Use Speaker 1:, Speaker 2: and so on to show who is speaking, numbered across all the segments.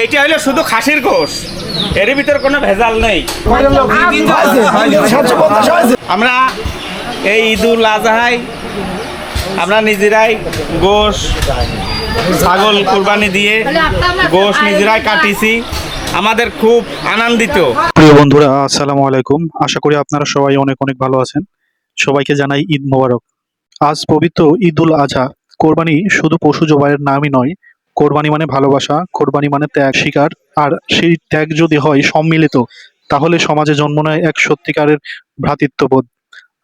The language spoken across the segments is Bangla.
Speaker 1: এইটা হলো শুধু খাসির গোশ। এর ভিতর কোনো ভেজাল নেই। আমরা এই ঈদুল আজহায় আমরা নিজেরাই গোশ, ছাগল কুরবানি দিয়ে গোশ নিজেরাই কাটিছি। আমাদের খুব আনন্দিত।
Speaker 2: প্রিয় বন্ধুরা, আসসালামু আলাইকুম। আশা করি আপনারা সবাই অনেক অনেক ভালো আছেন। সবাইকে জানাই ঈদ মোবারক। আজ পবিত্র ঈদুল আজহা। কোরবানি শুধু পশু জবাইয়ের নামই নয় কোরবানি মানে ভালোবাসা, কোরবানি মানে ত্যাগ, স্বীকার। আর সেই ত্যাগ যদি হয় সম্মিলিত, তাহলে সমাজে জন্ম নেয় এক সত্যিকারের ভ্রাতৃত্ববোধ।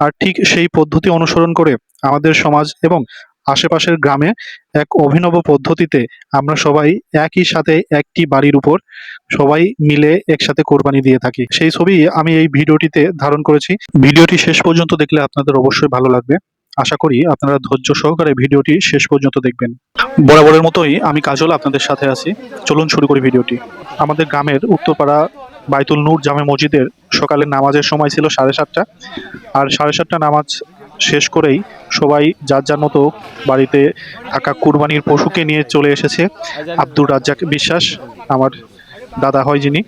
Speaker 2: আর ঠিক সেই পদ্ধতি অনুসরণ করে আমাদের সমাজ এবং আশেপাশের গ্রামে এক অভিনব পদ্ধতিতে আমরা সবাই একই সাথে একটি বাড়ির উপর সবাই মিলে একসাথে কোরবানি দিয়ে থাকি। সেই ছবি আমি এই ভিডিওটিতে ধারণ করেছি। ভিডিওটি শেষ পর্যন্ত দেখলে আপনাদের অবশ্যই ভালো লাগবে। আশা করি আপনারা ধৈর্য সহকারে ভিডিওটি শেষ পর্যন্ত দেখবেন। বরাবরের মতোই আমি কাজল আপনাদের সাথে আছি। চলুন শুরু করি ভিডিওটি। আমাদের গ্রামের উত্তরপাড়া বাইতুল নূর জামে মসজিদের সকালে নামাজের সময় ছিল সাড়ে সাতটা। আর সাড়ে সাতটা নামাজ শেষ করেই সবাই যার যার মতো বাড়িতে থাকা কুরবানির পশুকে নিয়ে চলে এসেছে। আব্দুর রাজ্জাক বিশ্বাস, আমার দাদা হয় যিনি,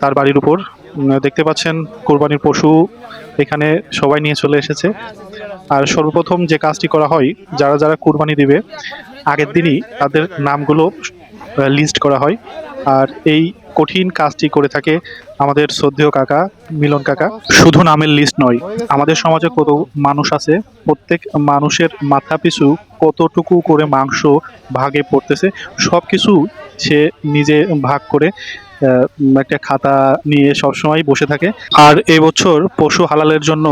Speaker 2: তার বাড়ির উপর। দেখতে পাচ্ছেন কোরবানির পশু এখানে সবাই নিয়ে চলে এসেছে। আর সর্বপ্রথম যে কাজটি করা হয়, যারা যারা কুরবানি দিবে, আগের দিনই তাদের নামগুলো লিস্ট করা হয়। আর এই কঠিন কাজটি করে থাকে আমাদের শ্রদ্ধেয় কাকা, মিলন কাকা। শুধু নামের লিস্ট নয়, আমাদের সমাজে কত মানুষ আছে, প্রত্যেক মানুষের মাথা পিছু কতটুকু করে মাংস ভাগে পড়তেছে সব কিছু সে নিজে ভাগ করে একটা খাতা নিয়ে সবসময় বসে থাকে। আর এবছর পশু হালালের জন্য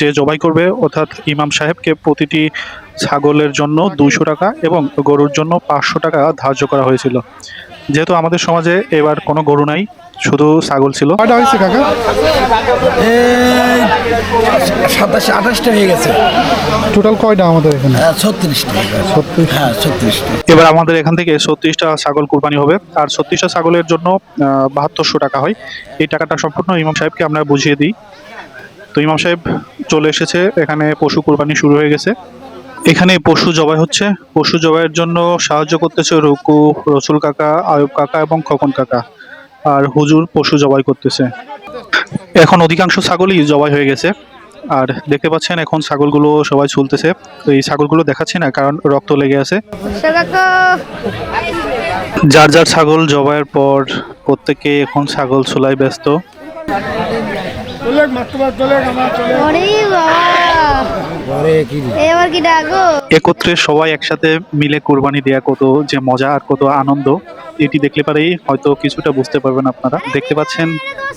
Speaker 2: যে জবাই করবে, অর্থাৎ ইমাম সাহেবকে প্রতিটি ছাগলের জন্য দুশো টাকা এবং গরুর জন্য পাঁচশো টাকা ধার্য করা হয়েছিল। যেহেতু আমাদের সমাজে এবার কোনো গরু নাই শুধু ছাগল ছিল।
Speaker 3: কয়টা হয়েছে কাকা? সাতাশে আঠাশটা হয়ে গেছে।
Speaker 4: টোটাল কয়টা আমাদের এখানে?
Speaker 3: ছত্রিশটা। হ্যাঁ ছত্রিশটা।
Speaker 2: এবার আমাদের এখান থেকে ছত্রিশটা ছাগল কুরবানি হবে। আর ছত্রিশটা ছাগলের জন্য বাহাত্তরশো টাকা হয়। এই টাকাটা সম্পূর্ণ ইমাম সাহেবকে আমরা বুঝিয়ে দিই। তো ইমাম সাহেব চলে এসেছে। এখানে পশু কুরবানি শুরু হয়ে গেছে। এখানে পশু জবাই হচ্ছে। পশু জবাইয়ের জন্য সাহায্য করতেছে রুকু রসুল কাকা আয়ুব কাকা এবং খকন কাকা। আর হুজুর পশু জবাই করতেছে। এখন অধিকাংশ ছাগলই জবাই হয়ে গেছে। আর দেখতে পাচ্ছেন এখন ছাগলগুলো সবাই ঝুলতেছে তো এই ছাগলগুলো দেখাচ্ছি না কারণ রক্ত লেগে আছে। যার যার ছাগল জবাইয়ের পর প্রত্যেকে এখন ছাগল ছোলাই ব্যস্ত
Speaker 5: ওরে বাবা এবার কি ডাকো
Speaker 2: একত্রে সবাই একসাথে মিলে কোরবানি দেয়া কত যে মজা আর কত আনন্দ এটি দেখলে পারেই হয়তো কিছুটা বুঝতে পারবেন আপনারা। দেখতে পাচ্ছেন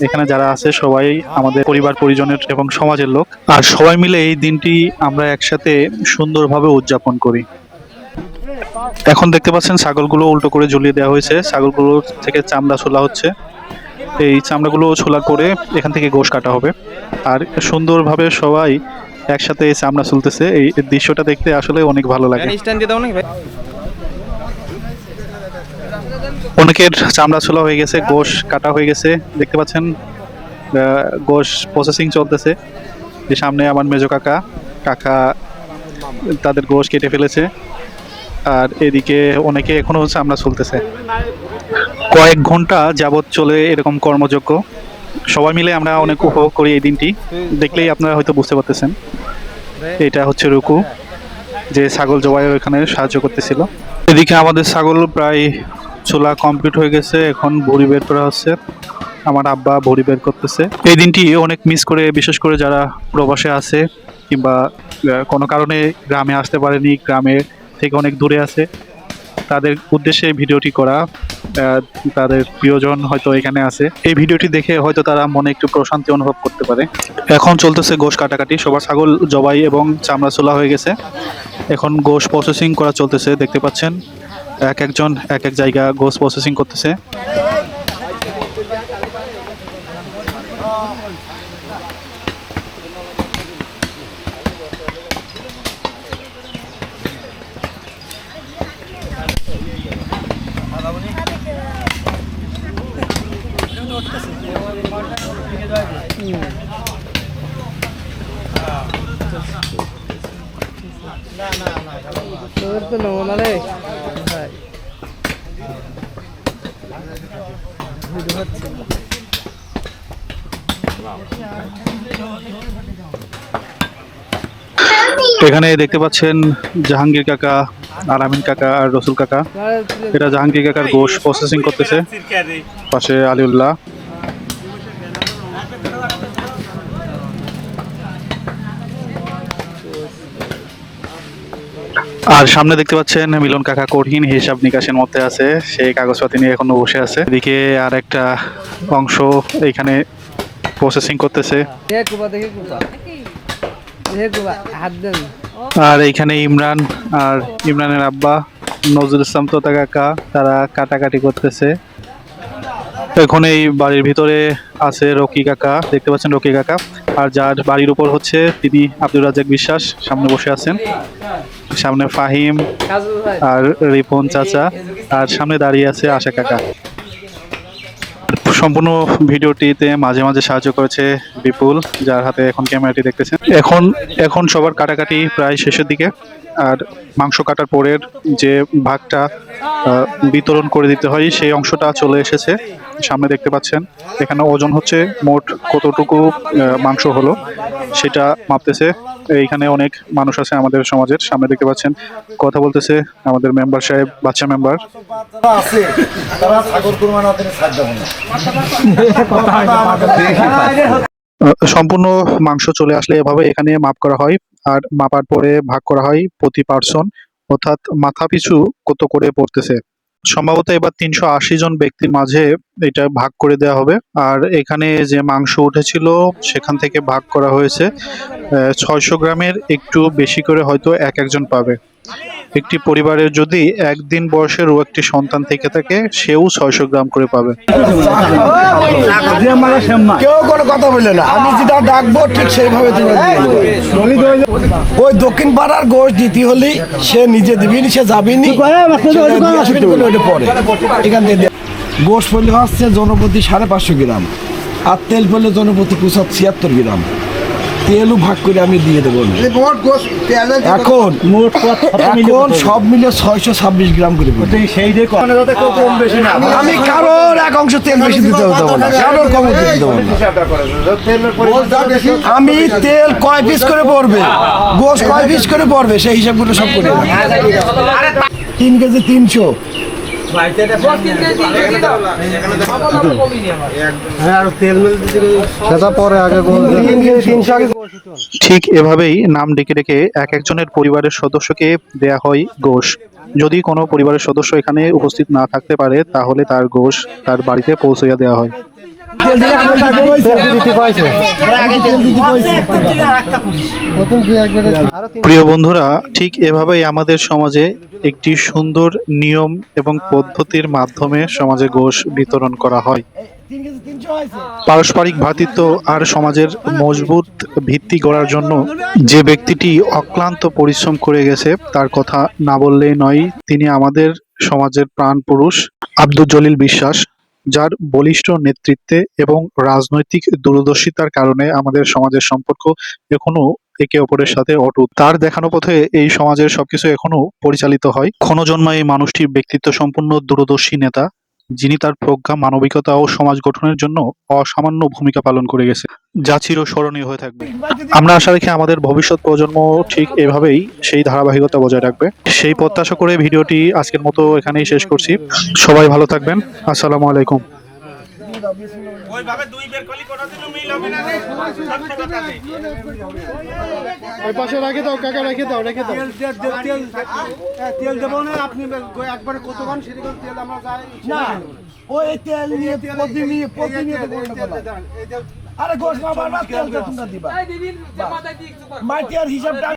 Speaker 2: এখানে যারা আছে সবাই আমাদের পরিবার পরিজনের এবং সমাজের লোক। আর সবাই মিলে এই দিনটি আমরা একসাথে সুন্দরভাবে উদযাপন করি। এখন দেখতে পাচ্ছেন ছাগলগুলো উল্টো করে ঝুলিয়ে দেওয়া হয়েছে। ছাগলগুলো থেকে চামড়া ছোলা হচ্ছে। এই চামড়াগুলো ছোলা করে এখান থেকে গোশ কাটা হবে। আর সুন্দরভাবে সবাই একসাথে এই চামড়া চলতেছে। এই দৃশ্যটা দেখতে আসলে অনেক ভালো লাগে। অনেকের চামড়া ছোলা হয়ে গেছে গোশ কাটা হয়ে গেছে দেখতে পাচ্ছেন গোশ প্রসেসিং চলতেছে। যে সামনে আমার মেজো কাকা কাকা তাদের গোশ কেটে ফেলেছে। আর এদিকে অনেকে এখনও চামড়া চলতেছে। কয়েক ঘণ্টা যাবৎ চলে এরকম কর্মযজ্ঞ। সবাই মিলে আমরা অনেক উপভোগ করি এই দিনটি। দেখলেই আপনারা হয়তো বুঝতে পারতেছেন। এটা হচ্ছে রুকু, যে ছাগল জবাইয়ের ওখানে সাহায্য করতেছিল। এদিকে আমাদের ছাগল প্রায় চুলা কমপ্লিট হয়ে গেছে, এখন ভুড়ি বের করা হচ্ছে। আমার আব্বা ভুড়ি বের করতেছে। এই দিনটি অনেক মিস করে, বিশেষ করে যারা প্রবাসে আছে কিংবা কোনো কারণে গ্রামে আসতে পারেনি, গ্রামে থেকে অনেক দূরে আছে, তাদের উদ্দেশ্যে ভিডিওটি করা। তাদের প্রিয়জন হয়তো এখানে আছে। এই ভিডিওটি দেখে হয়তো তারা মনে একটু প্রশান্তি অনুভব করতে পারে। এখন চলতেছে গোশ কাটাকাটি। সবার ছাগল, জবাই এবং চামড়া চোলা হয়ে গেছে। এখন গোশ প্রসেসিং করা চলতেছে, দেখতে পাচ্ছেন। এক একজন এক এক জায়গা গোশ প্রসেসিং করতেছে। এখানে দেখতে পাচ্ছেন জাহাঙ্গীর কাকা আর আমিন কাকা আর রসুল কাকা। এটা জাহাঙ্গীর কাকার গোশ প্রসেসিং করতেছে। পাশে আলিউল্লাহ। আর সামনে দেখতে পাচ্ছেন মিলন কাকা কঠিন হিসাব নিকাশের মধ্যে আছে। সেই কাগজপাতি নিয়ে এখনও বসে আছে। এদিকে আর একটা অংশ এখানে প্রসেসিং করতেছে। আর এখানে ইমরান আর ইমরানের আব্বা নজরুল ইসলাম তোতা কাকা তারা কাটাকাটি করতেছে। এখন এই বাড়ির ভিতরে আছে রকি কাকা, দেখতে পাচ্ছেন রকি কাকা। আর যার বাড়ির উপর হচ্ছে তিনি আব্দুর রাজাক বিশ্বাস, সামনে বসে আছেন। সামনে ফাহিম আর রিপন চাচা, আর সামনে দাঁড়িয়ে আছে আশা কাকা। সম্পূর্ণ ভিডিওটিতে মাঝে মাঝে সাহায্য করেছে বিপুল, যার হাতে এখন ক্যামেরাটি দেখতেছেন। এখন এখন সবার কাটাকাটি প্রায় শেষের দিকে। আর মাংস কাটার পরের যে ভাগটা বিতরণ করে দিতে হয় সেই অংশটা চলে এসেছে। সামনে দেখতে পাচ্ছেন এখানে ওজন হচ্ছে মোট কতটুকু মাংস হলো সেটা মাপতেছে। এইখানে অনেক মানুষ আছে আমাদের সমাজের সামনে দেখতে পাচ্ছেন কথা বলতেছে আমাদের মেম্বার সাহেব বাচ্চা মেম্বার।
Speaker 3: আছে
Speaker 2: সম্পূর্ণ মাংস চলে আসলে এভাবে এখানে মাপ করা হয় আর মাপার পরে ভাগ করা হয় প্রতি পার্সন অর্থাৎ মাথা পিছু কত করে পড়তেছে। সম্ভবত এবার তিনশো আশি জন ব্যক্তির মাঝে এটা ভাগ করে দেওয়া হবে। আর এখানে যে মাংস উঠেছিল সেখান থেকে ভাগ করা হয়েছে। ছয়শো গ্রামের একটু বেশি করে হয়তো এক একজন পাবে। একটি পরিবারের যদি একদিন বয়সেরও একটি সন্তান থেকে থাকে সেও ছয়শো গ্রাম করে পাবে।
Speaker 3: কেউ কোনো কথা বললে না। আমি যেটা ডাকবো ঠিক সেইভাবে তোমরা দিয়ে দেবে। ওই দক্ষিণ পাড়ার গোশ দিতে হলে সে নিজে দিবিনি সে যাবিনি। পরে। এখান থেকে গোশ পড়লে হচ্ছে জনপ্রতি সাড়ে পাঁচশো গ্রাম আর তেল পড়লে জনপ্রতি পঁচাত্তর ছিয়াত্তর গ্রাম। তেলও ভাগ করে আমি দিয়ে দেবো এখন এখন সব মিলে ছয়শো ছাব্বিশ গ্রাম করে পড়বে। আমি কারোর এক অংশ তেল বেশি দিতে দেবো না। কারোর কম দিতে দেবো না। আমি তেল কয় পিস করে পড়বে? গোস কয় পিস করে পড়বে? সেই হিসাবগুলো সব করে দেবো। তিন কেজি তিনশো।
Speaker 4: বলবে
Speaker 2: ঠিক এভাবেই নাম ডেকে ডেকে এক একজনের পরিবারের সদস্যকে দেয়া হয় গোষ যদি কোনো পরিবারের সদস্য এখানে উপস্থিত না থাকতে পারে তাহলে তার গোষ তার বাড়িতে পৌঁছাইয়া দেওয়া হয়। প্রিয় বন্ধুরা ঠিক এভাবেই আমাদের সমাজে একটি সুন্দর নিয়ম এবং পদ্ধতির মাধ্যমে সমাজে গোশ বিতরণ করা হয়। পারস্পরিক ভ্রাতৃত্ব আর সমাজের মজবুত ভিত্তি গড়ার জন্য যে ব্যক্তিটি অক্লান্ত পরিশ্রম করে গেছে তার কথা না বললেই নয় তিনি আমাদের সমাজের প্রাণ পুরুষ আব্দুল জলিল বিশ্বাস। যার বলিষ্ঠ নেতৃত্বে এবং রাজনৈতিক দূরদর্শিতার কারণে আমাদের সমাজের সম্পর্ক এখনও একে অপরের সাথে অটুট। তার দেখানো পথে এই সমাজের সবকিছু এখনও পরিচালিত হয়। ক্ষণজন্মা এই মানুষটির ব্যক্তিত্ব সম্পন্ন দূরদর্শী নেতা। যিনি তার প্রজ্ঞা, মানবিকতা ও সমাজ গঠনের জন্য অসামান্য ভূমিকা পালন করে গেছে। যা চিরস্মরণীয় হয়ে থাকবে। আমরা আশা রেখে আমাদের ভবিষ্যৎ প্রজন্ম ঠিক এভাবেই সেই ধারাবাহিকতা বজায় রাখবে। সেই প্রত্যাশা করে ভিডিওটি আজকের মতো এখানেই শেষ করছি। সবাই ভালো থাকবেন। আসসালামু আলাইকুম।
Speaker 1: দুই বের করলে
Speaker 4: ওই পাশে রেখে দাও কাকা রেখে দাও রেখে দাও।
Speaker 6: তেল দেবো না আপনি একবারে কতক্ষণ সেরকম তেল আমরা যাই।
Speaker 3: না ওই তেল নিয়ে প্রতিনিয়ত আরে গোস বাবা না তেল তোমরা দিবা। মাটি আর হিসাবটা